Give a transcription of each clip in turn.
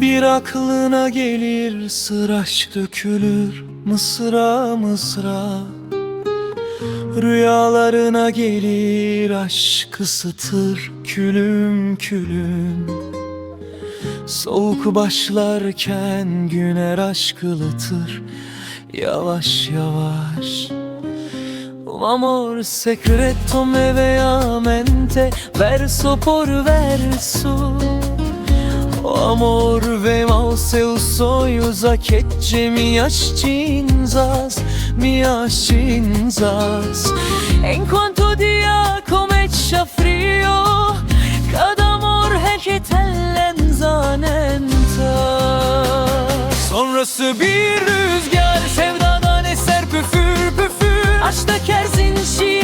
Bir aklına gelir sıraç dökülür mısra mısra. Rüyalarına gelir aşk ısıtır külüm külüm. Soğuk başlarken güner aşk ılıtır Yavaş yavaş. Amor secreto me veemente Verso por verso amor vem aos seus sonhos Aquece minhas cinzas, minhas cinzas Enquanto o dia começa frio Cada amor reçetellen zanenta. Sonrası bir rüzgar sevdadan eser püfür püfür. Aşk dökersin şiirlere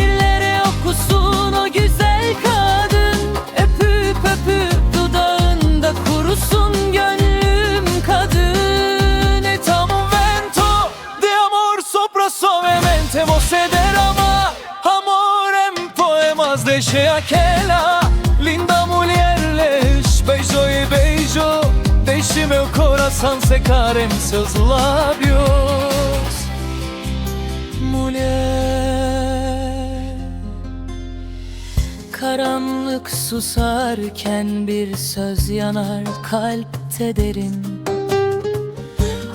Deixe aquela linda mulher lhes Beijo e beijo Deixe meu coração secar em seus lábios Mulher Karanlık susarken bir söz yanar kalpte derin.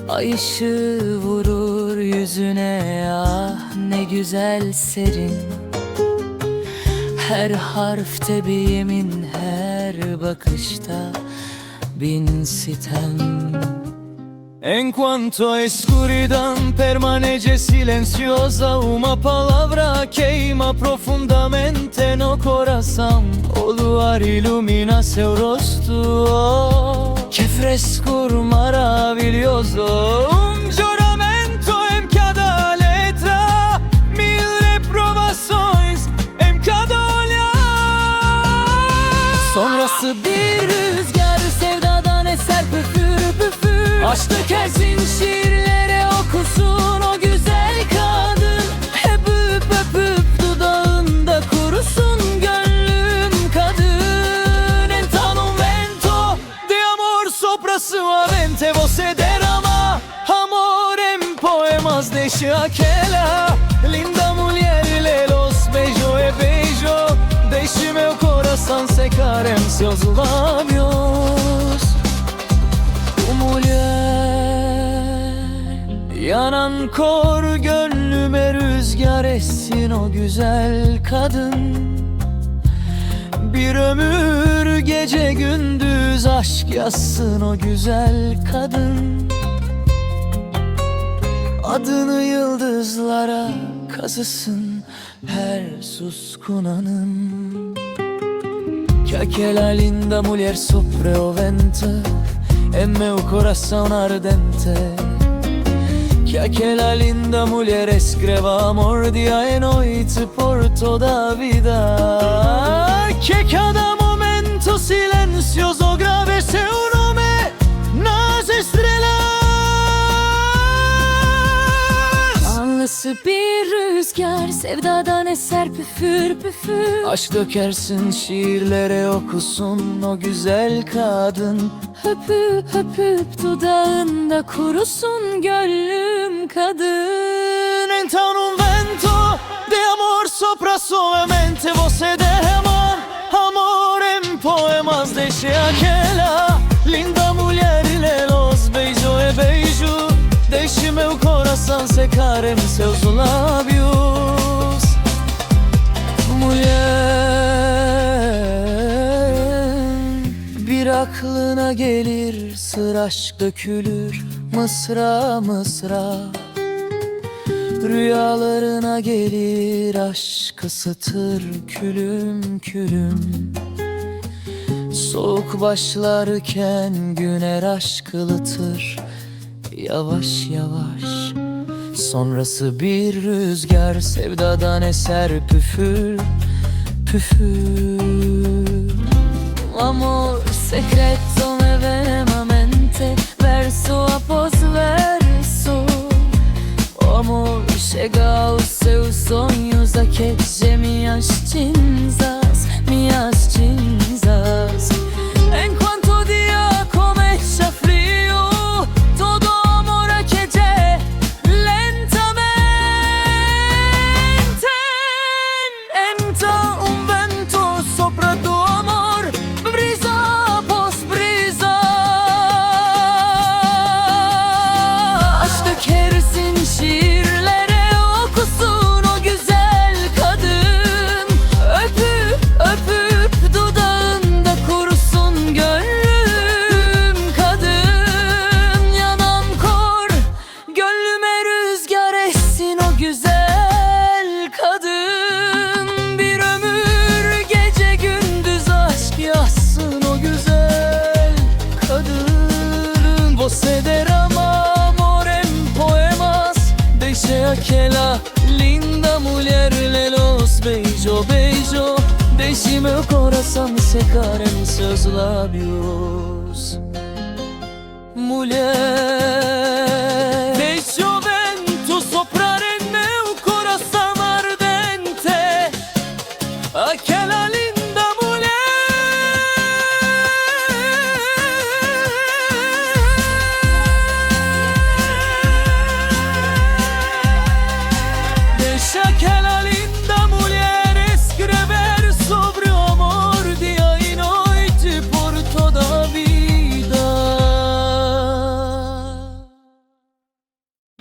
Ay ışığı vurur yüzüne ah ne güzel serin Her harfte bir yemin her bakışta bin sitem. En cuanto a escuridão permanece silenciosa Uma palavra queima profundamente no coração O luar ilumina seu rosto. Oh, Que frescor maravilhoso Um dökersin şiirlere okusun o güzel kadın. Hep öp öpüp dudağında kurusun gönlüm kadın. Entan un vento de amor sopra suavemente Você derrama amor en poemas Deixe aquela linda mulher le los beijo e beijo Deixe meu coração secar em seus lábios mulher Yanan kor gönlüme rüzgar essin o güzel kadın. Bir ömür gece gündüz aşk yazsın o güzel kadın. Adını yıldızlara kazısın her suskun anım Que aquela linda mulher sopre o vento En meu coração ardente Que aquela linda mulher escreva amor dia e noite por toda a vida. Que cada momento silencioso grave seu nome nas estrelas Anlısı bir rüzgar sevdadan eser püfür püfür. Aşk dökersin şiirlere okusun o güzel kadın. Öpüp öpüp dudağında kurusun gönlüm kadın Então un vento de amor sopra suavemente Você derrama amor en poemas Deixe aquela linda mulher le los beijo e beijo Deixe meu coração secar em seus lábios Mulher Bir aklına gelir sır aşk dökülür Mısra mısra. Rüyalarına gelir aşk ısıtır külüm külüm. Soğuk başlarken güner aşk ılıtır. Yavaş yavaş. Sonrası bir rüzgar sevdadan eser püfür Püfür Amor secreto me veemente Verso após verso O amor Chega aos seus Çekersin şimdi. Insieme coração se em seus lábios Mulher Deixa o vento soprar em meu coração ardente. Aquela linda mulher Deixa que